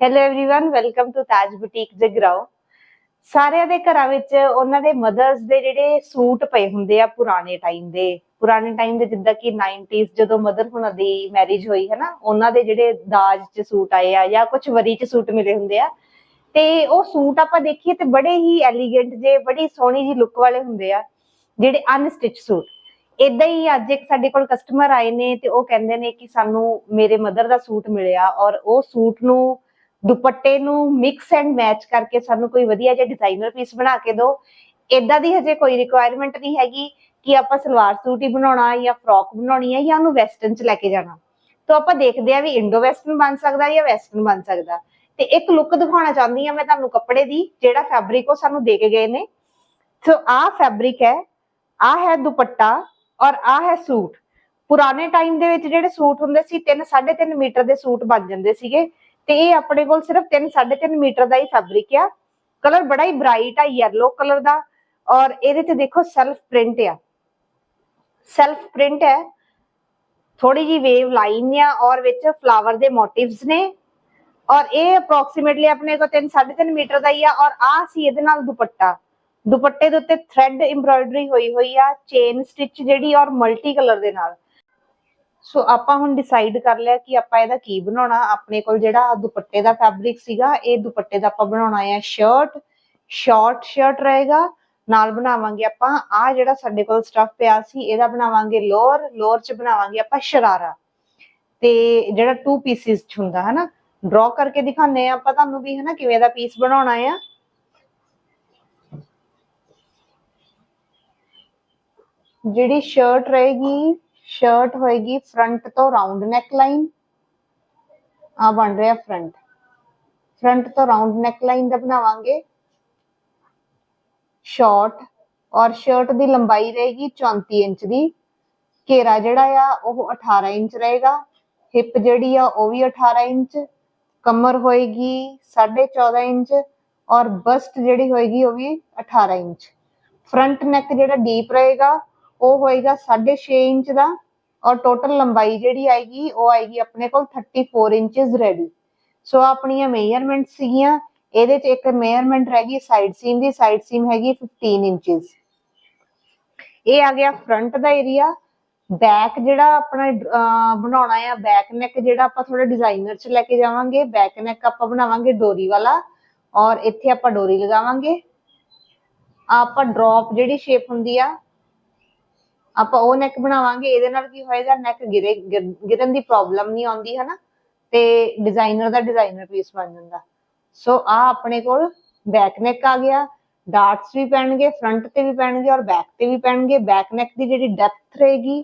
hello everyone welcome to Taj boutique Jagraon ਸਾਰਿਆਂ ਦੇ ਘਰਾਂ ਵਿੱਚ ਉਹਨਾਂ ਦੇ ਮਦਰਸ ਦੇ ਜਿਹੜੇ ਸੂਟ ਪਏ ਹੁੰਦੇ ਆ ਪੁਰਾਣੇ ਟਾਈਮ ਦੇ ਪੁਰਾਣੇ ਟਾਈਮ ਦੇ ਜਿੱਦਾਂ ਕਿ 90s ਜਦੋਂ ਮਦਰ ਹੁਣਾਂ ਦੀ ਮੈਰਿਜ ਹੋਈ ਹੈ ਨਾ ਉਹਨਾਂ ਦੇ ਜਿਹੜੇ ਦਾਜ ਚ ਸੂਟ ਆਏ ਆ ਜਾਂ ਕੁਝ ਵਰੀ ਚ ਸੂਟ ਮਿਲੇ ਹੁੰਦੇ ਆ ਤੇ ਉਹ ਸੂਟ ਆਪਾਂ ਦੇਖੀਏ ਤੇ ਬੜੇ ਹੀ ਐਲੀਗੈਂਟ ਜੇ ਬੜੀ ਸੋਹਣੀ ਜੀ ਲੁੱਕ ਵਾਲੇ ਹੁੰਦੇ ਆ ਜਿਹੜੇ ਅਨਸਟਿਚ ਸੂਟ ਇਦਾਂ ਹੀ ਅੱਜ ਇੱਕ ਸਾਡੇ ਕੋਲ ਕਸਟਮਰ ਆਏ ਨੇ ਤੇ ਉਹ ਕਹਿੰਦੇ ਨੇ ਕਿ ਸਾਨੂੰ ਮੇਰੇ ਮਦਰ ਦਾ ਸੂਟ ਮਿਲਿਆ ਔਰ ਉਹ ਸੂਟ ਨੂੰ ਦੁਪੱਟੇ ਨੂੰ ਮਿਕਸ ਐਂਡ ਮੈਚ ਕਰਕੇ ਸਾਨੂੰ ਕੋਈ ਵਧੀਆ ਜਿਹਾ ਡਿਜ਼ਾਈਨਰ ਪੀਸ ਬਣਾ ਕੇ ਦਿਓ। ਇਦਾਂ ਦੀ ਹਜੇ ਕੋਈ ਰਿਕੁਆਇਰਮੈਂਟ ਨਹੀਂ ਹੈਗੀ ਕਿ ਆਪਾਂ ਸਲਵਾਰ ਸੂਟ ਹੀ ਬਣਾਉਣਾ ਜਾਂ ਫਰੋਕ ਬਣਾਉਣੀ ਹੈ ਜਾਂ ਉਹਨੂੰ ਵੈਸਟਰਨ ਚ ਲੈ ਕੇ ਜਾਣਾ। ਤਾਂ ਆਪਾਂ ਦੇਖਦੇ ਆ ਵੀ ਇੰਡੋ ਵੈਸਟਰਨ ਬਣ ਸਕਦਾ ਜਾਂ ਵੈਸਟਰਨ ਬਣ ਸਕਦਾ। ਤੇ ਇੱਕ ਲੁੱਕ ਦਿਖਾਉਣਾ ਚਾਹੁੰਦੀ ਆ ਮੈਂ ਤੁਹਾਨੂੰ ਕੱਪੜੇ ਦੀ, ਜਿਹੜਾ ਫੈਬਰਿਕ ਉਹ ਸਾਨੂੰ ਦੇ ਕੇ ਗਏ ਨੇ। ਸੋ ਆਹ ਫੈਬਰਿਕ ਹੈ, ਆਹ ਹੈ ਦੁਪੱਟਾ ਔਰ ਆਹ ਹੈ ਸੂਟ। ਪੁਰਾਣੇ ਟਾਈਮ ਦੇ ਵਿੱਚ ਜਿਹੜੇ ਸੂਟ ਹੁੰਦੇ ਸੀ 3 3.5 ਮੀਟਰ ਦੇ ਸੂਟ ਬਣ ਜਾਂਦੇ ਸੀਗੇ। ਤੇ ਇਹ ਆਪਣੇ ਕੋਲ ਸਿਰਫ 3 3.5 ਮੀਟਰ ਦਾ ਹੀ ਫੈਬਰਿਕ ਆ। ਕਲਰ ਬੜਾ ਹੀ ਬ੍ਰਾਈਟ ਆ ਯੈਲੋ ਕਲਰ ਦਾ। ਔਰ ਇਹਦੇ ਤੇ ਦੇਖੋ ਸੈਲਫ ਪ੍ਰਿੰਟ ਆ। ਸੈਲਫ ਪ੍ਰਿੰਟ ਹੈ। ਥੋੜੀ ਜੀ ਵੇਵ ਲਾਈਨ ਆ ਔਰ ਵਿੱਚ ਫਲਾਵਰ ਦੇ ਮੋਟਿਵਸ ਨੇ। ਔਰ ਇਹ ਅਪਰੋਕਸੀਮੇਟਲੀ ਆਪਣੇ ਕੋਲ 3 3.5 ਮੀਟਰ ਦਾ ਹੀ ਆ। ਔਰ ਆ ਸੀ ਇਹਦੇ ਨਾਲ ਦੁਪੱਟਾ। ਦੁਪੱਟੇ ਦੇ ਉੱਤੇ ਥ੍ਰੈਡ ਐਮਬ੍ਰਾਇਡਰੀ ਹੋਈ ਹੋਈ ਆ ਚੇਨ ਸਟਿਚ ਜਿਹੜੀ ਔਰ ਮਲਟੀ ਕਲਰ ਦੇ ਨਾਲ। ਸੋ ਆਪਾਂ ਹੁਣ ਡਿਸਾਈਡ ਕਰ ਲਿਆ ਕਿ ਆਪਾਂ ਇਹਦਾ ਕੀ ਬਣਾਉਣਾ। ਆਪਣੇ ਕੋਲ ਜਿਹੜਾ ਦੁਪੱਟੇ ਦਾ ਫੈਬਰਿਕ ਸੀਗਾ, ਇਹ ਦੁਪੱਟੇ ਦਾ ਆਪਾਂ ਬਣਾਉਣਾ ਹੈ ਸ਼ਰਟ ਸ਼ਾਰਟ ਸ਼ਰਟ ਰਹੇਗਾ। ਨਾਲ ਬਣਾਵਾਂਗੇ ਆਪਾਂ ਆ ਜਿਹੜਾ ਸਾਡੇ ਕੋਲ ਸਟਫ ਪਿਆ ਸੀ, ਇਹਦਾ ਬਣਾਵਾਂਗੇ ਲੋਅਰ। ਲੋਅਰ ਚ ਬਣਾਵਾਂਗੇ ਆਪਾਂ ਸ਼ਰਾਰਾ। ਤੇ ਜਿਹੜਾ ਟੂ ਪੀਸਿਸ ਚ ਹੁੰਦਾ ਹੈ ਨਾ ਡਰਾ ਕਰਕੇ ਦਿਖਾਣੇ ਆ ਆਪਾਂ ਤੁਹਾਨੂੰ ਵੀ ਹੈ ਨਾ ਕਿਵੇਂ ਦਾ ਪੀਸ ਬਣਾਉਣਾ ਆ। ਜਿਹੜੀ ਸ਼ਰਟ ਰਹੇਗੀ ਸ਼ਰਟ ਹੋਏਗੀ ਫਰੰਟ ਤੋਂ ਰਾਉਂਡ ਨੈਕ ਲਾਈਨ ਆ ਬਣ ਰਿਹਾ ਫਰੰਟ ਫਰੰਟ ਤੋਂ ਰਾਉਂਡ ਨੈਕ ਲਾਈਨ ਦਾ ਬਣਾਵਾਂਗੇ ਸ਼ਾਰਟ ਔਰ ਸ਼ਰਟ ਦੀ ਲੰਬਾਈ ਰਹੇਗੀ 34 ਇੰਚ ਦੀ ਘੇਰਾ ਜਿਹੜਾ ਆ ਉਹ 18 ਇੰਚ ਰਹੇਗਾ ਹਿਪ ਜਿਹੜੀ ਆ ਉਹ ਵੀ 18 ਇੰਚ ਕਮਰ ਹੋਏਗੀ 14.5 ਇੰਚ ਔਰ ਬਸਟ ਜਿਹੜੀ ਹੋਏਗੀ ਉਹ ਵੀ 18 ਇੰਚ ਫਰੰਟ ਨੈਕ ਜਿਹੜਾ ਡੀਪ ਰਹੇਗਾ ਉਹ ਹੋਏਗਾ 6.5 ਇੰਚ ਦਾ ਔਰ ਟੋਟਲ ਲੰਬਾਈ ਜਿਹੜੀ ਆਏਗੀ, ਉਹ ਆਏਗੀ ਆਪਣੇ ਕੋਲ 34 ਇੰਚਸ ਰੈਡੀ ਸੋ ਆਪਣੀਆਂ ਮੇਜਰਮੈਂਟ ਸੀਗੀਆਂ, ਇਹਦੇ ਚ ਇੱਕ ਮੇਜਰਮੈਂਟ ਰਹਿ ਗਈ ਸਾਈਡ ਸੀਮ ਦੀ ਸਾਈਡ ਸੀਮ ਹੈਗੀ 15 ਇੰਚਸ ਇਹ ਆ ਗਿਆ ਫਰੰਟ ਦਾ ਏਰੀਆ ਬੈਕ ਜਿਹੜਾ ਆਪਣਾ ਬਣਾਉਣਾ ਆ ਬੈਕ ਨੈਕ ਜਿਹੜਾ ਆਪਾਂ ਥੋੜਾ ਡਿਜ਼ਾਈਨਰ ਚ ਲੈ ਕੇ ਜਾਵਾਂਗੇ ਬੈਕ ਨੈਕ ਆਪਾਂ ਬਣਾਵਾਂਗੇ ਡੋਰੀ ਵਾਲਾ, ਔਰ ਇੱਥੇ ਆਪਾਂ ਡੋਰੀ ਲਗਾਵਾਂਗੇ। ਆਪਾਂ ਡ੍ਰੌਪ ਜਿਹੜੀ ਸ਼ੇਪ ਹੁੰਦੀ ਆ ਆਪਾਂ ਉਹ ਨੈਕ ਬਣਾਵਾਂਗੇ, ਇਹਦੇ ਨਾਲ ਕੀ ਹੋਏਗਾ ਨੈਕ ਗਿਰੇ ਗਿਰਨ ਦੀ ਪ੍ਰੋਬਲਮ ਨਹੀਂ ਆਉਂਦੀ ਹੈ ਤੇ ਡਿਜ਼ਾਈਨਰ ਦਾ ਡਿਜ਼ਾਈਨਰ ਪੀਸ ਬਣ ਜਾਂਦਾ। ਸੋ ਆ ਆਪਣੇ ਕੋਲ ਬੈਕ ਨੈਕ ਆ ਗਿਆ ਡਾਰਟਸ ਵੀ ਪੈਣਗੇ ਫਰੰਟ ਤੇ ਵੀ ਪੈਣਗੇ ਔਰ ਬੈਕ ਤੇ ਵੀ ਪੈਣਗੇ। ਬੈਕ ਨੈਕ ਦੀ ਜਿਹੜੀ ਡੈਪਥ ਰਹੇਗੀ,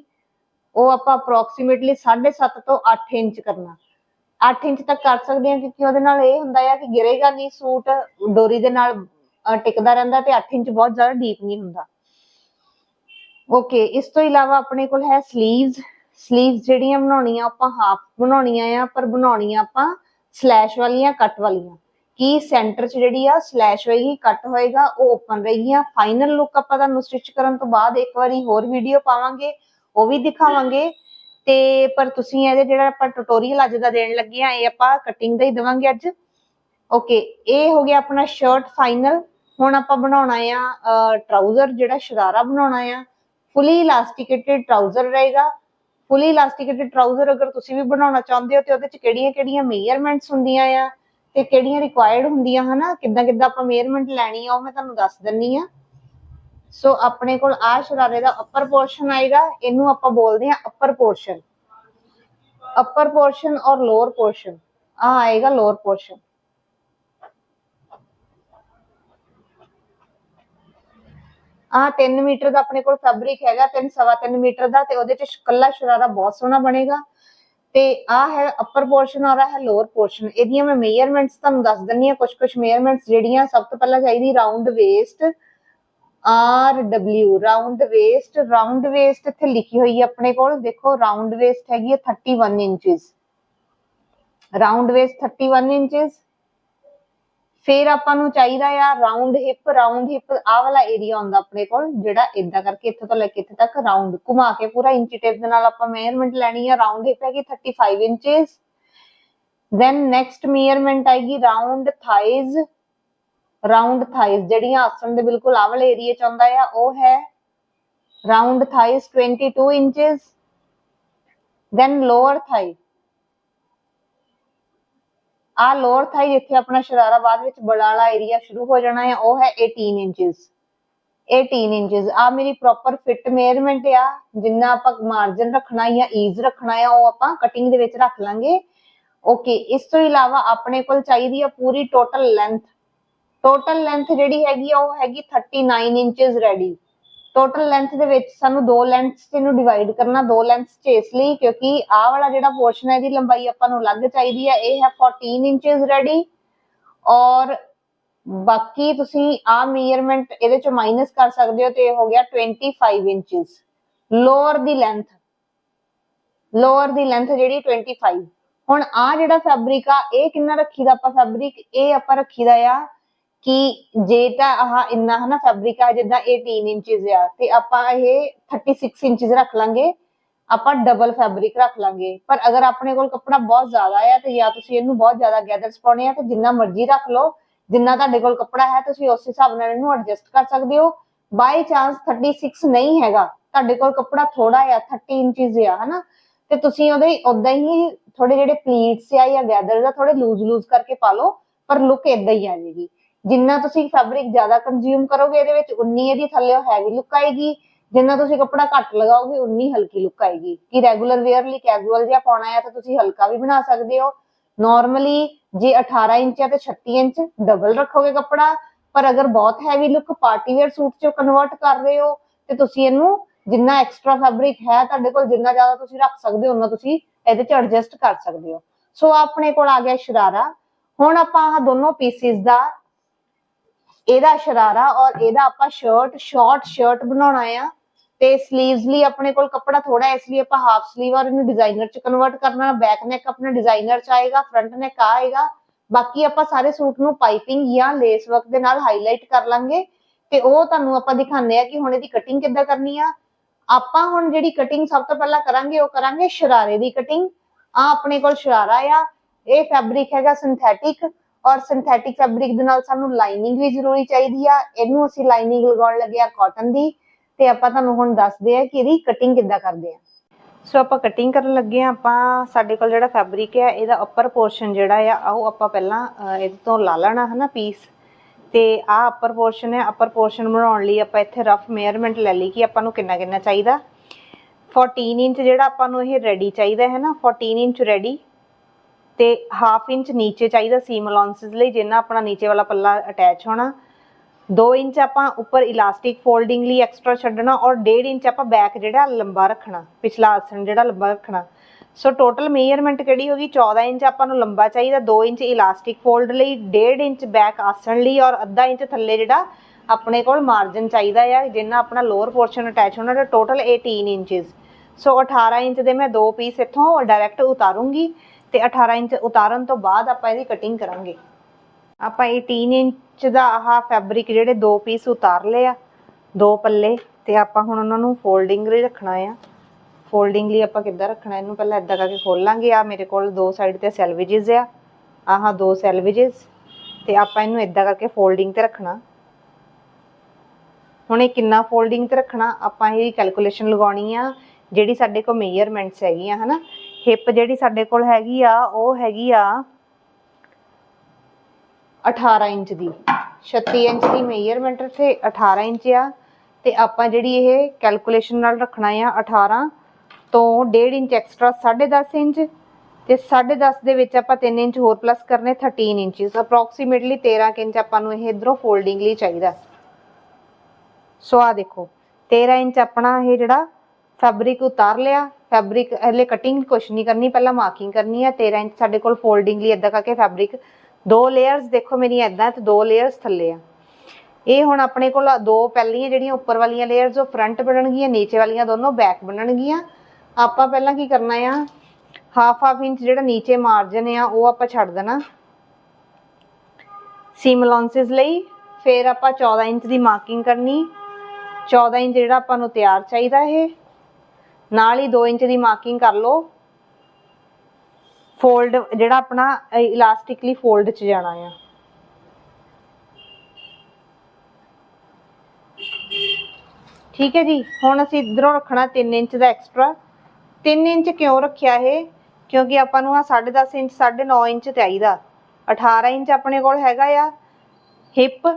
ਉਹ ਆਪਾਂ ਅਪਰੋਕਸੀਮੇਟਲੀ 7.5 ਤੋਂ 8 ਇੰਚ ਕਰਨਾ। 8 ਇੰਚ ਤੱਕ ਕਰ ਸਕਦੇ ਹਾਂ, ਕਿਉਂਕਿ ਉਹਦੇ ਨਾਲ ਇਹ ਹੁੰਦਾ ਆ ਕਿ ਗਿਰੇਗਾ ਨਹੀਂ, ਸੂਟ ਡੋਰੀ ਦੇ ਨਾਲ ਟਿਕਦਾ ਰਹਿੰਦਾ ਤੇ 8 ਇੰਚ ਬਹੁਤ ਜ਼ਿਆਦਾ ਡੀਪ ਨਹੀਂ ਹੁੰਦਾ। ਓਕੇ ਇਸ ਤੋਂ ਇਲਾਵਾ ਆਪਣੇ ਕੋਲ ਹੈ 슬ੀਵਸ 슬ੀਵਸ ਜਿਹੜੀਆਂ ਬਣਾਉਣੀਆਂ ਆਪਾਂ ਹਾਫ ਬਣਾਉਣੀਆਂ ਆ, ਪਰ ਬਣਾਉਣੀਆਂ ਆਪਾਂ ਸਲੈਸ਼ ਵਾਲੀਆਂ ਕੱਟ ਵਾਲੀਆਂ। ਕੀ ਸੈਂਟਰ 'ਚ ਜਿਹੜੀ ਆ ਸਲੈਸ਼ ਹੋਏਗੀ ਕੱਟ ਹੋਏਗਾ, ਉਹ ਓਪਨ ਰਹੇਗੀਆਂ ਫਾਈਨਲ ਲੁੱਕ ਆਪਾਂ ਤੁਹਾਨੂੰ ਸਟਿਚ ਕਰਨ ਤੋਂ ਬਾਅਦ ਇੱਕ ਵਾਰੀ ਹੋਰ ਵੀਡੀਓ ਪਾਵਾਂਗੇ, ਉਹ ਵੀ ਦਿਖਾਵਾਂਗੇ। ਤੇ ਪਰ ਤੁਸੀਂ ਇਹਦੇ ਜਿਹੜਾ ਆਪਾਂ ਟਿਊਟੋਰੀਅਲ ਅੱਜ ਦਾ ਦੇਣ ਲੱਗੇ ਆ, ਇਹ ਆਪਾਂ ਕਟਿੰਗ ਦਾ ਹੀ ਦੇਵਾਂਗੇ ਅੱਜ। ਓਕੇ ਇਹ ਹੋ ਗਿਆ ਆਪਣਾ ਸ਼ਰਟ ਫਾਈਨਲ ਹੁਣ ਆਪਾਂ ਬਣਾਉਣਾ ਆ ਟਰਾਊਜ਼ਰ ਜਿਹੜਾ ਸ਼ਰਾਰਾ ਬਣਾਉਣਾ ਆ। ਫੁੱਲੀ ਇਲਾਸਟਿਕੇਟਡ ਟਰਾਊਜ਼ਰ ਰਹੇਗਾ। ਫੁੱਲੀ ਇਲਾਸਟਿਕੇਟਡ ਟਰਾਊਜ਼ਰ ਅਗਰ ਤੁਸੀਂ ਵੀ ਬਣਾਉਣਾ ਚਾਹੁੰਦੇ ਹੋ ਤੇ ਉਹਦੇ ਚ ਕਿਹੜੀਆਂ ਕਿਹੜੀਆਂ ਮੇਜਰਮੈਂਟਸ ਹੁੰਦੀਆਂ ਆ ਤੇ ਕਿਹੜੀਆਂ ਰਿਕੁਆਇਰਡ ਹੁੰਦੀਆਂ, ਹਨਾ? ਕਿੱਦਾਂ ਕਿੱਦਾਂ ਆਪਾਂ ਮੇਜਰਮੈਂਟ ਲੈਣੀ ਆ, ਉਹ ਮੈਂ ਤੁਹਾਨੂੰ ਦੱਸ ਦਿੰਨੀ ਆ। ਸੋ ਆਪਣੇ ਕੋਲ ਆ ਸ਼ਰਾਰੇ ਦਾ ਅਪਰ ਪੋਰਸ਼ਨ ਆਏਗਾ, ਇਹਨੂੰ ਆਪਾਂ ਬੋਲਦੇ ਆ ਅਪਰ ਪੋਰਸ਼ਨ ਅਪਰ ਪੋਰਸ਼ਨ ਔਰ ਲੋਅਰ ਪੋਰਸ਼ਨ ਆ ਆਏਗਾ ਲੋਅਰ ਪੋਰਸ਼ਨ ਆ 3 ਮੀਟਰ ਦਾ ਆਪਣੇ ਕੋਲ ਫੈਬਰਿਕ ਹੈਗਾ 3 ਸਵਾ 3 ਮੀਟਰ ਦਾ ਤੇ ਉਹਦੇ ਚ ਕੱਲਾ ਸ਼ਰਾਰਾ ਬਹੁਤ ਸੋਹਣਾ ਬਣੇਗਾ। ਤੇ ਆ ਹੈ ਅਪਰ ਪੋਰਸ਼ਨ ਔਰ ਆ ਹੈ ਲੋਅਰ ਪੋਰਸ਼ਨ ਇਹਦੀਆਂ ਮੈਂ ਮੇਜਰਮੈਂਟਸ ਤੁਹਾਨੂੰ ਦੱਸ ਦਿੰਨੀ ਆ ਕੁਝ ਕੁਝ ਮੇਜਰਮੈਂਟਸ ਜਿਹੜੀਆਂ ਸਭ ਤੋਂ ਪਹਿਲਾਂ ਚਾਹੀਦੀ round waist R W round waist round waist ਇੱਥੇ ਲਿਖੀ ਹੋਈ ਹੈ ਆਪਣੇ ਕੋਲ। ਦੇਖੋ ਰਾਉਂਡ ਵੇਸਟ ਹੈਗੀ ਹੈ 31 ਇੰਚਸ ਰਾਉਂਡ ਵੇਸਟ 31 ਇੰਚਸ ਫਿਰ ਆਪਾਂ ਨੂੰ ਚਾਹੀਦਾ ਆ ਰਾਉਂਡ ਹਿਪ ਰਾਉਂਡ ਹਿਪ ਆ ਵਾਲਾ ਏਰੀਆ ਹੁੰਦਾ ਆਪਣੇ ਕੋਲ, ਜਿਹੜਾ ਇਦਾਂ ਕਰਕੇ ਇੱਥੇ ਤੋਂ ਲੈ ਕੇ ਇੱਥੇ ਤੱਕ ਰਾਉਂਡ ਘੁਮਾ ਕੇ ਪੂਰਾ ਇੰਚੀ ਟੇਪ ਦੇ ਨਾਲ ਆਪਾਂ ਮੇਜ਼ਰਮੈਂਟ ਲੈਣੀ ਆ ਰਾਉਂਡ ਹਿਪ ਹੈਗੀ 35 ਇੰਚਸ ਦੈਨ ਨੈਕਸਟ ਮੀਅਰਮੈਂਟ ਆਏਗੀ ਰਾਉਂਡ ਥਾਈਜ਼ ਰਾਉਂਡ ਥਾਈਜ਼ ਜਿਹੜੀਆਂ ਆਸਣ ਦੇ ਬਿਲਕੁਲ ਆਹ ਵਾਲੇ ਏਰੀਆ ਚ ਆਉਂਦਾ ਆ, ਉਹ ਹੈ round thighs 22 inches than lower thigh ਆ ਲੋਅਰ ਥਾਈ ਜਿੱਥੇ ਆਪਣਾ ਸ਼ਰਾਰਾ ਬਾਅਦ ਵਿੱਚ ਬੜਾ ਏਰੀਆ ਸ਼ੁਰੂ ਹੋ ਜਾਣਾ ਹੈ, ਉਹ ਹੈ 18 ਇੰਚਸ 18 ਇੰਚਸ ਆ ਮੇਰੀ ਪ੍ਰੋਪਰ ਫਿਟ ਮੇਅਰਮੈਂਟ ਆ, ਜਿੰਨਾ ਆਪਾਂ ਮਾਰਜਨ ਰੱਖਣਾ ਜਾਂ ਈਜ਼ ਰੱਖਣਾ ਆ, ਉਹ ਆਪਾਂ ਕਟਿੰਗ ਦੇ ਵਿੱਚ ਰੱਖ ਲਾਂਗੇ। ਓਕੇ ਇਸ ਤੋਂ ਇਲਾਵਾ ਆਪਣੇ ਕੋਲ ਚਾਹੀਦੀ ਆ ਪੂਰੀ ਟੋਟਲ ਲੈਂਥ ਟੋਟਲ ਲੈਂਥ ਜਿਹੜੀ ਹੈਗੀ ਆ, ਉਹ ਹੈਗੀ 39 ਇੰਚਸ ਰੈਡੀ ਟੋਟਲ ਲੈਂਥ ਦੇ ਵਿੱਚ ਸਾਨੂੰ ਦੋ ਲੈਂਥਸ ਚ ਇਹਨੂੰ ਡਿਵਾਈਡ ਕਰਨਾ, ਦੋ ਲੈਂਥਸ ਚ ਇਸ ਲਈ, ਕਿਉਂਕਿ ਆਹ ਵਾਲਾ ਜਿਹੜਾ ਪੋਰਸ਼ਨ ਹੈ ਇਹਦੀ ਲੰਬਾਈ ਆਪਾਂ ਨੂੰ ਅਲੱਗ ਚਾਹੀਦੀ ਹੈ। ਇਹ ਹੈ 14 ਇੰਚਸ ਰੈਡੀ ਔਰ ਬਾਕੀ ਤੁਸੀਂ ਆ ਮੀਅਰਮੈਂਟ ਇਹਦੇ ਚੋਂ ਮਾਈਨਸ ਕਰ ਸਕਦੇ ਹੋ ਤੇ ਇਹ ਹੋ ਗਿਆ 25 ਇੰਚਸ ਲੋਅਰ ਦੀ ਲੈਂਥ ਲੋਅਰ ਦੀ ਲੈਂਥ ਜਿਹੜੀ 25 ਹੁਣ ਆ ਜਿਹੜਾ ਫੈਬਰਿਕ ਆ, ਇਹ ਕਿੰਨਾ ਰੱਖੀਦਾ ਆਪਾਂ ਫੈਬਰਿਕ ਇਹ ਆਪਾਂ ਰੱਖੀਦਾ ਆ ਕਿ ਜੇ ਤਾਂ ਆਹ ਇੰਨਾ ਹਨਾ ਫੈਬਰਿਕ ਆ, ਜਿੱਦਾਂ 18 ਇੰਚਸ ਆ, ਤੇ ਆਪਾਂ ਇਹ 36 ਇੰਚਸ ਰੱਖ ਲਾਂਗੇ, ਆਪਾਂ ਡਬਲ ਫੈਬਰਿਕ ਰੱਖ ਲਾਂਗੇ। ਪਰ ਅਗਰ ਆਪਣੇ ਕੋਲ ਕੱਪੜਾ ਬਹੁਤ ਜ਼ਿਆਦਾ ਆ, ਤੇ ਜਾਂ ਤੁਸੀਂ ਇਹਨੂੰ ਬਹੁਤ ਜ਼ਿਆਦਾ ਗੈਦਰਸ ਪਾਉਣੇ ਆ, ਤੇ ਜਿੰਨਾ ਮਰਜ਼ੀ ਰੱਖ ਲਓ, ਜਿੰਨਾ ਤੁਹਾਡੇ ਕੋਲ ਕੱਪੜਾ ਹੈ, ਤੁਸੀਂ ਉਸ ਹਿਸਾਬ ਨਾਲ ਇਹਨੂੰ ਐਡਜਸਟ ਕਰ ਸਕਦੇ ਹੋ। ਬਾਈ ਚਾਂਸ 36 ਨਹੀਂ ਹੈਗਾ, ਤੁਹਾਡੇ ਕੋਲ ਕੱਪੜਾ ਥੋੜਾ ਆ 30 ਇੰਚਸ ਆ, ਹਨਾ? ਤੇ ਤੁਸੀਂ ਉਹਦੇ ਉਦਾਂ ਹੀ ਥੋੜੇ ਜਿਹੜੇ ਪਲੀਟਸ ਆ ਜਾਂ ਗੈਦਰ ਦਾ ਥੋੜੇ ਲੂਜ਼ ਲੂਜ਼ ਕਰਕੇ ਪਾ ਲਓ, ਪਰ ਲੁੱਕ ਇਦਾਂ ਹੀ ਆ ਜਾਏਗੀ ਜਿੰਨਾ ਤੁਸੀਂ ਫੈਬਰਿਕ ਜ਼ਿਆਦਾ ਕੰਜ਼ਿਊਮ ਕਰੋਗੇ ਇਹਦੇ ਵਿੱਚ, ਉਨੀ ਇਹਦੀ ਥੱਲੇ ਹੈਵੀ ਲੁੱਕ ਆਏਗੀ। ਜਿੰਨਾ ਤੁਸੀਂ ਕੱਪੜਾ ਘੱਟ ਲਗਾਓਗੇ, ਉਨੀ ਹਲਕੀ ਲੁੱਕ ਆਏਗੀ। ਕਿ ਰੈਗੂਲਰ ਵੇਅਰ ਲਈ ਕੈਜੂਅਲ ਜਿਹਾ ਪਾਉਣਾ ਹੈ ਤਾਂ ਤੁਸੀਂ ਹਲਕਾ ਵੀ ਬਣਾ ਸਕਦੇ ਹੋ। ਨਾਰਮਲੀ ਜੇ 18 ਇੰਚ ਹੈ ਤੇ 36 ਇੰਚ ਡਬਲ ਰੱਖੋਗੇ ਕੱਪੜਾ, ਪਰ ਅਗਰ ਬਹੁਤ heavy look party wear suit 'ਚ ਕਨਵਰਟ ਕਰ ਰਹੇ ਹੋ, ਤੇ ਤੁਸੀਂ ਇਹਨੂੰ ਜਿੰਨਾ ਐਕਸਟਰਾ ਫੈਬਰਿਕ ਹੈ ਤੁਹਾਡੇ ਕੋਲ, ਜਿੰਨਾ ਜ਼ਿਆਦਾ ਤੁਸੀਂ ਰੱਖ ਸਕਦੇ ਹੋ ਉਹਨਾਂ ਤੁਸੀਂ ਇਹਦੇ 'ਚ ਐਡਜਸਟ ਕਰ ਸਕਦੇ ਹੋ। ਸੋ ਆਪਣੇ ਕੋਲ ਆ ਗਿਆ ਸ਼ਰਾਰਾ। ਹੁਣ ਆਪਾਂ ਆਹ ਦੋਨੋਂ ਪੀਸਿਸ ਦਾ ਇਹਦਾ ਸ਼ਰਾਰਾ ਔਰ ਇਹਦਾ ਆਪਾਂ ਸ਼ਰਟ ਸ਼ਾਰਟ ਸ਼ਰਟ ਬਣਾਉਣਾ ਆ। ਤੇ ਸਲੀਵਸ ਲਈ ਆਪਣੇ ਕੋਲ ਕੱਪੜਾ ਥੋੜਾ ਇਸ ਲਈ ਆਪਾਂ ਹਾਫ ਸਲੀਵ ਔਰ ਇਹਨੂੰ ਡਿਜ਼ਾਈਨਰ ਚ ਕਨਵਰਟ ਕਰਨਾ ਬੈਕ ਨੈਕ ਆਪਣਾ ਡਿਜ਼ਾਈਨਰ ਚ ਆਏਗਾ ਫਰੰਟ ਨੈਕ ਆਏਗਾ। ਬਾਕੀ ਆਪਾਂ ਸਾਰੇ ਸੂਟ ਨੂੰ ਪਾਈਪਿੰਗ ਜਾਂ ਲੇਸ ਵਰਕ ਦੇ ਨਾਲ ਹਾਈਲਾਈਟ ਕਰ ਲਾਂਗੇ। ਤੇ ਉਹ ਤੁਹਾਨੂੰ ਆਪਾਂ ਦਿਖਾਉਂਦੇ ਆ ਕਿ ਹੁਣ ਇਹਦੀ ਕਟਿੰਗ ਕਿੱਦਾਂ ਕਰਨੀ ਆ। ਆਪਾਂ ਹੁਣ ਜਿਹੜੀ ਕਟਿੰਗ ਸਭ ਤੋਂ ਪਹਿਲਾਂ ਕਰਾਂਗੇ, ਉਹ ਕਰਾਂਗੇ ਸ਼ਰਾਰੇ ਦੀ ਕਟਿੰਗ ਆ ਆਪਣੇ ਕੋਲ ਸ਼ਰਾਰਾ ਆ। ਇਹ ਫੈਬਰਿਕ ਹੈਗਾ ਸਿੰਥੈਟਿਕ ਔਰ ਸਿੰਥੈਟਿਕ ਫੈਬਰਿਕ ਦੇ ਨਾਲ ਸਾਨੂੰ ਲਾਈਨਿੰਗ ਵੀ ਜ਼ਰੂਰੀ ਚਾਹੀਦੀ ਆ। ਇਹਨੂੰ ਅਸੀਂ ਲਾਈਨਿੰਗ ਲਗਾਉਣ ਲੱਗੇ ਆ ਕਾਟਨ ਦੀ। ਤੇ ਆਪਾਂ ਤੁਹਾਨੂੰ ਹੁਣ ਦੱਸਦੇ ਆ ਕਿ ਇਹਦੀ ਕਟਿੰਗ ਕਿੱਦਾਂ ਕਰਦੇ ਆ। ਸੋ ਆਪਾਂ ਕਟਿੰਗ ਕਰਨ ਲੱਗੇ ਆ, ਆਪਾਂ ਸਾਡੇ ਕੋਲ ਜਿਹੜਾ ਫੈਬਰਿਕ ਹੈ ਇਹਦਾ ਅਪਰ ਪੋਰਸ਼ਨ ਜਿਹੜਾ ਆ ਉਹ ਆਪਾਂ ਪਹਿਲਾਂ ਇਹਦੇ ਤੋਂ ਲਾ ਲੈਣਾ ਹਨਾ ਪੀਸ ਤੇ ਆ ਅਪਰ ਪੋਰਸ਼ਨ ਹੈ ਅਪਰ ਪੋਰਸ਼ਨ ਬਣਾਉਣ ਲਈ ਆਪਾਂ ਇੱਥੇ ਰਫ ਮੇਅਰਮੈਂਟ ਲੈ ਲਈ ਕਿ ਆਪਾਂ ਨੂੰ ਕਿੰਨਾ ਕਿੰਨਾ ਚਾਹੀਦਾ। 14 ਇੰਚ ਜਿਹੜਾ ਆਪਾਂ ਨੂੰ ਇਹ ਰੈਡੀ ਚਾਹੀਦਾ ਹੈ ਨਾ 14 ਇੰਚ ਰੈਡੀ ਤੇ ਹਾਫ ਇੰਚ ਨੀਚੇ ਚਾਹੀਦਾ ਸੀਮ ਅਲਾਉਂਸਸ ਲਈ, ਜਿੰਨਾ ਆਪਣਾ ਨੀਚੇ ਵਾਲਾ ਪੱਲਾ ਅਟੈਚ ਹੋਣਾ। 2 ਇੰਚ ਆਪਾਂ ਉੱਪਰ ਇਲਾਸਟਿਕ ਫੋਲਡਿੰਗ ਲਈ ਐਕਸਟਰਾ ਛੱਡਣਾ ਔਰ 1.5 ਇੰਚ ਆਪਾਂ ਬੈਕ ਜਿਹੜਾ ਲੰਬਾ ਰੱਖਣਾ, ਪਿਛਲਾ ਆਸਣ ਜਿਹੜਾ ਲੰਬਾ ਰੱਖਣਾ। ਸੋ ਟੋਟਲ ਮੇਜਰਮੈਂਟ ਕਿਹੜੀ ਹੋਗੀ 14 ਇੰਚ ਆਪਾਂ ਨੂੰ ਲੰਬਾ ਚਾਹੀਦਾ 2 ਇੰਚ ਇਲਾਸਟਿਕ ਫੋਲਡ ਲਈ 1.5 ਇੰਚ ਬੈਕ ਆਸਣ ਲਈ ਔਰ ਅੱਧਾ ਇੰਚ ਥੱਲੇ ਜਿਹੜਾ ਆਪਣੇ ਕੋਲ ਮਾਰਜਨ ਚਾਹੀਦਾ ਆ, ਜਿੰਨਾ ਆਪਣਾ ਲੋਅਰ ਪੋਰਸ਼ਨ ਅਟੈਚ ਹੋਣਾ ਤੇ ਟੋਟਲ 18 ਇੰਚਸ ਸੋ 18 ਇੰਚ ਦੇ ਮੈਂ ਦੋ ਪੀਸ ਇੱਥੋਂ ਡਾਇਰੈਕਟ ਉਤਾਰੂੰਗੀ। ਤੇ 18 ਇੰਚ ਉਤਾਰਨ ਤੋਂ ਬਾਅਦ ਆਪਾਂ ਇਹਦੀ ਕਟਿੰਗ ਕਰਾਂਗੇ। ਆਪਾਂ 18 ਇੰਚ ਦਾ ਆਹ ਫੈਬਰਿਕ ਜਿਹੜੇ ਦੋ ਪੀਸ ਉਤਾਰ ਲਏ ਆ, ਦੋ ਪੱਲੇ ਤੇ ਆਪਾਂ ਹੁਣ ਉਹਨਾਂ ਨੂੰ ਫੋਲਡਿੰਗ ਲਈ ਰੱਖਣਾ ਆ। ਫੋਲਡਿੰਗ ਲਈ ਆਪਾਂ ਕਿੱਦਾਂ ਰੱਖਣਾ, ਇਹਨੂੰ ਪਹਿਲਾਂ ਇਦਾਂ ਕਰਕੇ ਖੋਲਾਂਗੇ ਆ ਮੇਰੇ ਕੋਲ ਦੋ ਸਾਈਡ ਤੇ ਸੈਲਵੇਜਸ ਆ, ਆਹ ਦੋ ਸੈਲਵੇਜਸ ਤੇ ਆਪਾਂ ਇਹਨੂੰ ਇਦਾਂ ਕਰਕੇ ਫੋਲਡਿੰਗ ਤੇ ਰੱਖਣਾ। ਹੁਣ ਇਹ ਕਿੰਨਾ ਫੋਲਡਿੰਗ ਤੇ ਰੱਖਣਾ, ਆਪਾਂ ਇਹ ਕੈਲਕੂਲੇਸ਼ਨ ਲਗਾਉਣੀ ਆ, ਜਿਹੜੀ ਸਾਡੇ ਕੋਲ ਮੇਜਰਮੈਂਟਸ ਹੈਗੀਆਂ, ਹਨਾ? ਹਿਪ ਜਿਹੜੀ ਸਾਡੇ ਕੋਲ ਹੈਗੀ ਆ, ਉਹ ਹੈਗੀ ਆ 18 ਇੰਚ ਦੀ। 36 ਇੰਚ ਦੀ ਮੇਜਰਮੈਂਟ ਤੇ 18 ਇੰਚ ਆ ਤੇ ਆਪਾਂ ਜਿਹੜੀ ਇਹ ਕੈਲਕੂਲੇਸ਼ਨ ਨਾਲ ਰੱਖਣਾ ਆ 18 ਤੋਂ 1.5 ਇੰਚ ਐਕਸਟਰਾ 10.5 ਇੰਚ ਤੇ 10.5 ਦੇ ਵਿੱਚ ਆਪਾਂ 3 ਇੰਚ ਹੋਰ ਪਲੱਸ ਕਰਨੇ 13 ਇੰਚਸ ਅਪਰੋਕਸੀਮੇਟਲੀ 13 ਕੁ ਇੰਚ ਆਪਾਂ ਨੂੰ ਇਹ ਇਧਰੋਂ ਫੋਲਡਿੰਗ ਲਈ ਚਾਹੀਦਾ। ਸੋ ਆ ਦੇਖੋ 13 ਇੰਚ ਆਪਣਾ ਇਹ ਜਿਹੜਾ ਫੈਬਰਿਕ ਉਤਾਰ ਲਿਆ, ਫੈਬਰਿਕ ਹਲੇ ਕਟਿੰਗ ਕੁਛ ਨਹੀਂ ਕਰਨੀ, ਪਹਿਲਾਂ ਮਾਰਕਿੰਗ ਕਰਨੀ ਹੈ 13 ਇੰਚ ਸਾਡੇ ਕੋਲ ਫੋਲਡਿੰਗ ਲਈ ਇਦਾਂ ਕਰਕੇ ਫੈਬਰਿਕ। ਦੋ ਲੇਅਰਸ ਦੇਖੋ ਮੇਰੀ ਇਦਾਂ ਤੇ ਦੋ ਲੇਅਰਸ ਥੱਲੇ ਆ। ਇਹ ਹੁਣ ਆਪਣੇ ਕੋਲ ਦੋ ਪਹਿਲੀਆਂ ਜਿਹੜੀਆਂ ਉੱਪਰ ਵਾਲੀਆਂ ਲੇਅਰਸ ਉਹ ਫਰੰਟ ਬਣਨਗੀਆਂ, ਨੀਚੇ ਵਾਲੀਆਂ ਦੋਨੋਂ ਬੈਕ ਬਣਨਗੀਆਂ। ਆਪਾਂ ਪਹਿਲਾਂ ਕੀ ਕਰਨਾ ਆ? ਹਾਫ ਹਾਫ ਇੰਚ ਜਿਹੜਾ ਨੀਚੇ ਮਾਰਜਨ ਆ, ਉਹ ਆਪਾਂ ਛੱਡ ਦੇਣਾ। ਸੀਮ ਅਲਾਉਂਸਸ ਲਈ, ਫਿਰ ਆਪਾਂ 14 ਇੰਚ ਦੀ ਮਾਰਕਿੰਗ ਕਰਨੀ। 14 ਇੰਚ ਜਿਹੜਾ ਆਪਾਂ ਨੂੰ ਤਿਆਰ ਚਾਹੀਦਾ ਇਹ। ਨਾਲ ਹੀ 2 ਇੰਚ ਦੀ ਮਾਰਕਿੰਗ ਕਰ ਲਓ। ਫੋਲਡ ਜਿਹੜਾ ਆਪਣਾ ਇਲਾਸਟਿਕਲੀ ਫੋਲਡ ਚ ਜਾਣਾ ਆ। ਠੀਕ ਹੈ ਜੀ, ਹੁਣ ਅਸੀਂ ਇਧਰੋਂ ਰੱਖਣਾ 3 ਇੰਚ ਦਾ ਐਕਸਟਰਾ। 3 ਇੰਚ ਕਿਉਂ ਰੱਖਿਆ ਇਹ? ਕਿਉਂਕਿ ਆਪਾਂ ਨੂੰ ਆ 10.5 ਇੰਚ 9.5 ਇੰਚ ਚਾਹੀਦਾ। 18 ਇੰਚ ਆਪਣੇ ਕੋਲ ਹੈਗਾ ਆ, ਹਿਪ,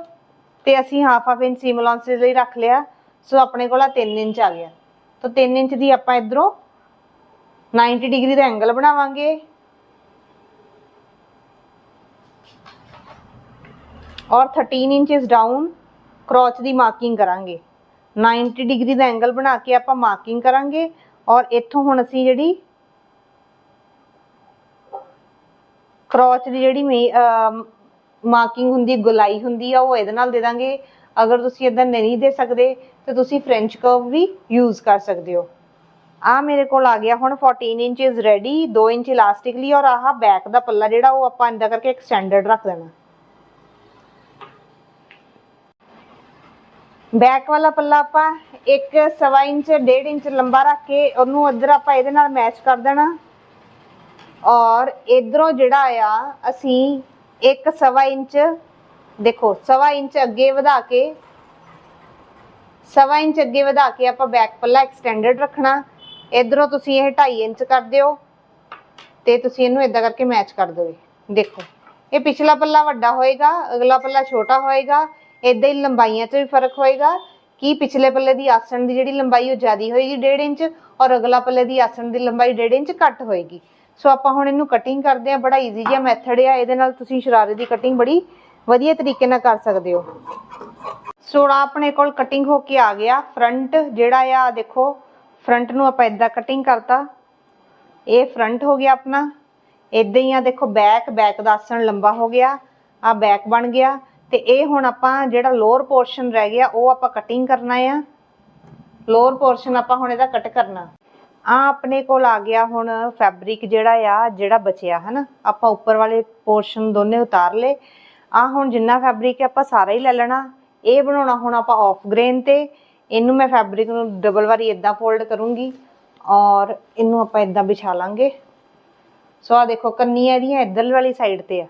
ਤੇ ਅਸੀਂ half half inch seam allowances ਲਈ ਰੱਖ ਲਿਆ। ਸੋ ਆਪਣੇ ਕੋਲ ਆ 3 ਇੰਚ ਆ ਗਿਆ। ਤਾਂ 3 ਇੰਚ ਦੀ ਆਪਾਂ ਇਧਰੋਂ 90 ਡਿਗਰੀ ਦਾ ਐਂਗਲ ਬਣਾਵਾਂਗੇ ਔਰ 13 ਇੰਚਸ ਡਾਊਨ ਕ੍ਰੋਚ ਦੀ ਮਾਰਕਿੰਗ ਕਰਾਂਗੇ 90 ਡਿਗਰੀ ਦਾ ਐਂਗਲ ਬਣਾ ਕੇ ਆਪਾਂ ਮਾਰਕਿੰਗ ਕਰਾਂਗੇ ਔਰ ਇੱਥੋਂ ਹੁਣ ਅਸੀਂ ਜਿਹੜੀ ਕ੍ਰੋਚ ਦੀ ਜਿਹੜੀ ਮਾਰਕਿੰਗ ਹੁੰਦੀ ਗੁਲਾਈ ਹੁੰਦੀ ਆ ਉਹ ਇਹਦੇ ਨਾਲ ਦੇ ਦਾਂਗੇ ਅਗਰ ਤੁਸੀਂ ਇਦਾਂ ਨਹੀਂ ਦੇ ਸਕਦੇ, ਤੇ ਤੁਸੀਂ ਫ੍ਰੈਂਚ ਕਰਵ ਵੀ ਯੂਜ਼ ਕਰ ਸਕਦੇ ਹੋ। ਆ ਮੇਰੇ ਕੋਲ ਆ ਗਿਆ, ਹੁਣ 14 ਇੰਚਸ ਰੈਡੀ 2 ਇੰਚ ਇਲਾਸਟਿਕ ਲਈ, ਔਰ ਆਹ ਬੈਕ ਦਾ ਪੱਲਾ ਜਿਹੜਾ, ਉਹ ਆਪਾਂ ਇੰਦਾ ਕਰਕੇ ਐਕਸਟੈਂਡਡ ਰੱਖ ਦੇਣਾ। ਬੈਕ ਵਾਲਾ ਪੱਲਾ ਆਪਾਂ ਇੱਕ ਸਵਾ ਇੰਚ 1.5 ਇੰਚ ਲੰਬਾ ਰੱਖ ਕੇ, ਉਹਨੂੰ ਇੱਧਰ ਆਪਾਂ ਇਹਦੇ ਨਾਲ ਮੈਚ ਕਰ ਦੇਣਾ। ਔਰ ਇਧਰੋਂ ਜਿਹੜਾ ਆ, ਅਸੀਂ ਇੱਕ ਸਵਾ ਇੰਚ ਦੇਖੋ, ਸਵਾ ਇੰਚ ਅੱਗੇ ਵਧਾ ਕੇ, ਸਵਾ ਇੰਚ ਅੱਗੇ ਵਧਾ ਕੇ ਆਪਾਂ ਬੈਕ ਪੱਲਾ ਐਕਸਟੈਂਡਡ ਰੱਖਣਾ। ਇਧਰੋਂ ਤੁਸੀਂ ਇਹ 2.5 ਇੰਚ ਕਰ ਦਿਓ ਤੇ ਤੁਸੀਂ ਇਹਨੂੰ ਇਦਾਂ ਕਰਕੇ ਮੈਚ ਕਰ ਦੋਗੇ ਦੇਖੋ, ਇਹ ਪਿਛਲਾ ਪੱਲਾ ਵੱਡਾ ਹੋਏਗਾ, ਅਗਲਾ ਪੱਲਾ ਛੋਟਾ ਹੋਏਗਾ ਇਦਾਂ ਹੀ ਲੰਬਾਈਆਂ 'ਚ ਵੀ ਫ਼ਰਕ ਹੋਏਗਾ। ਕਿ ਪਿਛਲੇ ਪੱਲੇ ਦੀ ਆਸਣ ਦੀ ਜਿਹੜੀ ਲੰਬਾਈ ਉਹ ਜ਼ਿਆਦੀ ਹੋਏਗੀ 1.5 ਇੰਚ ਔਰ ਅਗਲਾ ਪੱਲੇ ਦੀ ਆਸਣ ਦੀ ਲੰਬਾਈ 1.5 ਇੰਚ ਘੱਟ ਹੋਏਗੀ। ਸੋ ਆਪਾਂ ਹੁਣ ਇਹਨੂੰ ਕਟਿੰਗ ਕਰਦੇ ਆ ਬੜਾ ਈਜ਼ੀ ਜਿਹਾ ਮੈਥਡ ਆ। ਇਹਦੇ ਨਾਲ ਤੁਸੀਂ ਸ਼ਰਾਰੇ ਦੀ ਕਟਿੰਗ ਬੜੀ ਵਧੀਆ ਤਰੀਕੇ ਨਾਲ ਕਰ ਸਕਦੇ ਹੋ। ਸੋੜਾ ਆਪਣੇ ਕੋਲ ਕਟਿੰਗ ਹੋ ਕੇ ਆ ਗਿਆ। ਫਰੰਟ ਜਿਹੜਾ ਆ ਦੇਖੋ ਫਰੰਟ ਨੂੰ ਆਪਾਂ ਇਦਾਂ ਕਟਿੰਗ ਕਰਤਾ। ਇਹ ਫਰੰਟ ਹੋ ਗਿਆ ਆਪਣਾ। ਇਦਾਂ ਹੀ ਆ, ਦੇਖੋ ਬੈਕ ਬੈਕ ਦਾ ਆਸਣ ਲੰਬਾ ਹੋ ਗਿਆ। ਆ ਬੈਕ ਬਣ ਗਿਆ। ਤੇ ਇਹ ਹੁਣ ਆਪਾਂ ਜਿਹੜਾ ਲੋਅਰ ਪੋਰਸ਼ਨ ਰਹਿ ਗਿਆ, ਉਹ ਆਪਾਂ ਕਟਿੰਗ ਕਰਨਾ ਆ। ਲੋਅਰ ਪੋਰਸ਼ਨ ਆਪਾਂ ਹੁਣ ਇਹਦਾ ਕਟ ਕਰਨਾ। ਆ ਆਪਣੇ ਕੋਲ ਆ ਗਿਆ ਹੁਣ ਫੈਬਰਿਕ ਜਿਹੜਾ ਆ, ਜਿਹੜਾ ਬਚਿਆ, ਹਨਾ? ਆਪਾਂ ਉੱਪਰ ਵਾਲੇ ਪੋਰਸ਼ਨ ਦੋਨੇ ਉਤਾਰ ਲੇ ਆ ਹੁਣ ਜਿੰਨਾ ਫੈਬਰਿਕ ਹੈ ਆਪਾਂ ਸਾਰਾ ਹੀ ਲੈ ਲੈਣਾ। ਇਹ ਬਣਾਉਣਾ ਹੁਣ ਆਪਾਂ ਆਫ ਗ੍ਰੇਨ ਤੇ। ਇਹਨੂੰ ਮੈਂ ਫੈਬਰਿਕ ਨੂੰ ਡਬਲ ਵਾਰੀ ਇਦਾਂ ਫੋਲਡ ਕਰੂੰਗੀ ਔਰ ਇਹਨੂੰ ਆਪਾਂ ਇਦਾਂ ਵਿਛਾ ਲਾਂਗੇ। ਸੋ ਆ ਦੇਖੋ ਕੰਨੀਆਂ ਇਹਦੀਆਂ ਇੱਧਰ ਵਾਲੀ ਸਾਈਡ ਤੇ ਆ।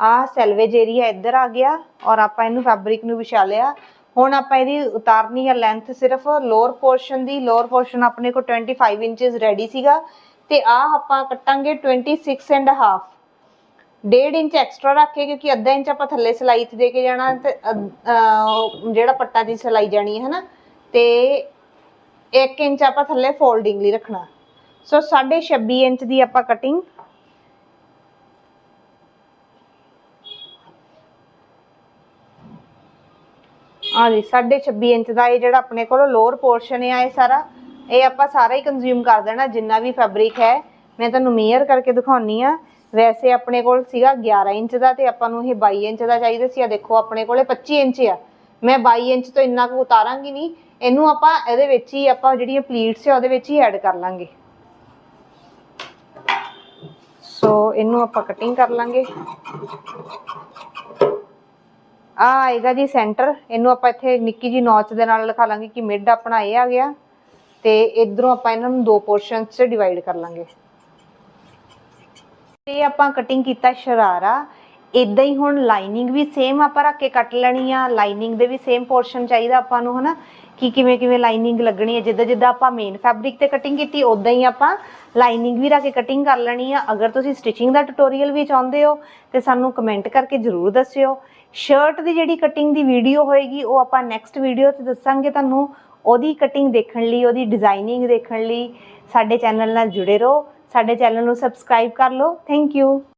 ਆ ਸੈਲਵੇਜ ਏਰੀਆ ਇੱਧਰ ਆ ਗਿਆ ਔਰ ਆਪਾਂ ਇਹਨੂੰ ਫੈਬਰਿਕ ਨੂੰ ਵਿਛਾ ਲਿਆ। ਹੁਣ ਆਪਾਂ ਇਹਦੀ ਉਤਾਰਨੀ ਹੈ ਲੈਂਥ ਸਿਰਫ। ਲੋਅਰ ਪੋਰਸ਼ਨ ਦੀ ਲੋਅਰ ਪੋਰਸ਼ਨ ਆਪਣੇ ਕੋਲ 25 ਇੰਚਸ ਰੈਡੀ ਸੀਗਾ। ਤੇ ਆ ਆਪਾਂ ਕੱਟਾਂਗੇ 26 ਐਂਡ ਹਾਫ ਡੇਢ ਇੰਚ ਐਕਸਟਰਾ ਰੱਖ ਕੇ, ਕਿਉਂਕਿ ਅੱਧਾ ਇੰਚ ਆਪਾਂ ਥੱਲੇ ਸਿਲਾਈ ਤੇ ਦੇ ਕੇ ਜਾਣਾ ਤੇ, ਅਹ ਜਿਹੜਾ ਪੱਟਾ ਦੀ ਸਿਲਾਈ ਜਾਣੀ ਹੈ ਨਾ ਤੇ 1 ਇੰਚ ਆਪਾਂ ਥੱਲੇ ਫੋਲਡਿੰਗ ਲਈ ਰੱਖਣਾ। ਸੋ 26 ਇੰਚ ਦੀ ਆਪਾਂ ਕਟਿੰਗ ਆ ਜੀ 26 ਇੰਚ ਦਾ ਇਹ ਜਿਹੜਾ ਆਪਣੇ ਕੋਲ ਲੋਅਰ ਪੋਰਸ਼ਨ ਹੈ ਇਹ ਸਾਰਾ, ਇਹ ਆਪਾਂ ਸਾਰਾ ਹੀ ਕੰਜ਼ਿਊਮ ਕਰ ਦੇਣਾ, ਜਿੰਨਾ ਵੀ ਫੈਬਰਿਕ ਹੈ। ਮੈਂ ਤੁਹਾਨੂੰ ਮੇਅਰ ਕਰਕੇ ਦਿਖਾਉਣੀ ਆ। ਵੈਸੇ ਆਪਣੇ ਕੋਲ ਸੀਗਾ 11 ਇੰਚ ਦਾ ਤੇ ਆਪਾਂ ਨੂੰ ਇਹ 22 ਇੰਚ ਦਾ ਚਾਹੀਦਾ ਸੀ। ਆ ਦੇਖੋ, ਆਪਣੇ ਕੋਲੇ 25 ਇੰਚ ਆ। ਮੈਂ 22 ਇੰਚ ਤੋਂ ਇੰਨਾ ਕੁ ਉਤਾਰਾਂਗੀ ਨਹੀਂ। ਇਹਨੂੰ ਆਪਾਂ ਇਹਦੇ ਵਿੱਚ ਹੀ ਆਪਾਂ ਜਿਹੜੀਆਂ ਪਲੀਟਸ ਆ, ਉਹਦੇ ਵਿੱਚ ਹੀ ਐਡ ਕਰ ਲਾਂਗੇ। ਸੋ ਇਹਨੂੰ ਆਪਾਂ ਕਟਿੰਗ ਕਰ ਲਾਂਗੇ। ਆ ਆਏਗਾ ਜੀ ਸੈਂਟਰ ਇਹਨੂੰ ਆਪਾਂ ਇੱਥੇ ਨਿੱਕੀ ਜੀ ਨੌਚ ਦੇ ਨਾਲ ਲਿਖਾ ਲਾਂਗੇ ਕਿ ਮਿਡ ਆਪਣਾ ਇਹ ਆ ਗਿਆ। ਤੇ ਇਧਰੋਂ ਆਪਾਂ ਇਹਨਾਂ ਨੂੰ ਦੋ ਪੋਰਸ਼ਨਸ 'ਚ ਡਿਵਾਈਡ ਕਰ ਲਾਂਗੇ। ਤੇ ਆਪਾਂ ਕਟਿੰਗ ਕੀਤਾ ਸ਼ਰਾਰਾ ਇਦਾਂ ਹੀ ਹੁਣ ਲਾਈਨਿੰਗ ਵੀ ਸੇਮ ਆਪਾਂ ਰੱਖ ਕੇ ਕੱਟ ਲੈਣੀ ਆ ਲਾਈਨਿੰਗ ਦੇ ਵੀ ਸੇਮ ਪੋਰਸ਼ਨ ਚਾਹੀਦਾ ਆਪਾਂ ਨੂੰ, ਹਨਾ? ਕਿ ਕਿਵੇਂ ਕਿਵੇਂ ਲਾਈਨਿੰਗ ਲੱਗਣੀ ਹੈ ਜਿੱਦਾਂ ਜਿੱਦਾਂ ਆਪਾਂ ਮੇਨ ਫੈਬਰਿਕ ਤੇ ਕਟਿੰਗ ਕੀਤੀ ਉਦਾਂ ਹੀ ਆਪਾਂ ਲਾਈਨਿੰਗ ਵੀ ਰੱਖ ਕੇ ਕਟਿੰਗ ਕਰ ਲੈਣੀ ਆ। ਅਗਰ ਤੁਸੀਂ ਸਟਿਚਿੰਗ ਦਾ ਟਿਊਟੋਰੀਅਲ ਵੀ ਚਾਹੁੰਦੇ ਹੋ, ਤੇ ਸਾਨੂੰ ਕਮੈਂਟ ਕਰਕੇ ਜਰੂਰ ਦੱਸਿਓ। ਸ਼ਰਟ ਦੀ ਜਿਹੜੀ ਕਟਿੰਗ ਦੀ ਵੀਡੀਓ ਹੋਏਗੀ, ਉਹ ਆਪਾਂ ਨੈਕਸਟ ਵੀਡੀਓ 'ਚ ਦੱਸਾਂਗੇ ਤੁਹਾਨੂੰ। ਉਹਦੀ ਕਟਿੰਗ ਦੇਖਣ ਲਈ, ਉਹਦੀ ਡਿਜ਼ਾਈਨਿੰਗ ਦੇਖਣ ਲਈ ਸਾਡੇ ਚੈਨਲ ਨਾਲ ਜੁੜੇ ਰਹੋ। ਸਾਡੇ ਚੈਨਲ ਨੂੰ ਸਬਸਕ੍ਰਾਈਬ ਕਰ ਲਓ। Thank you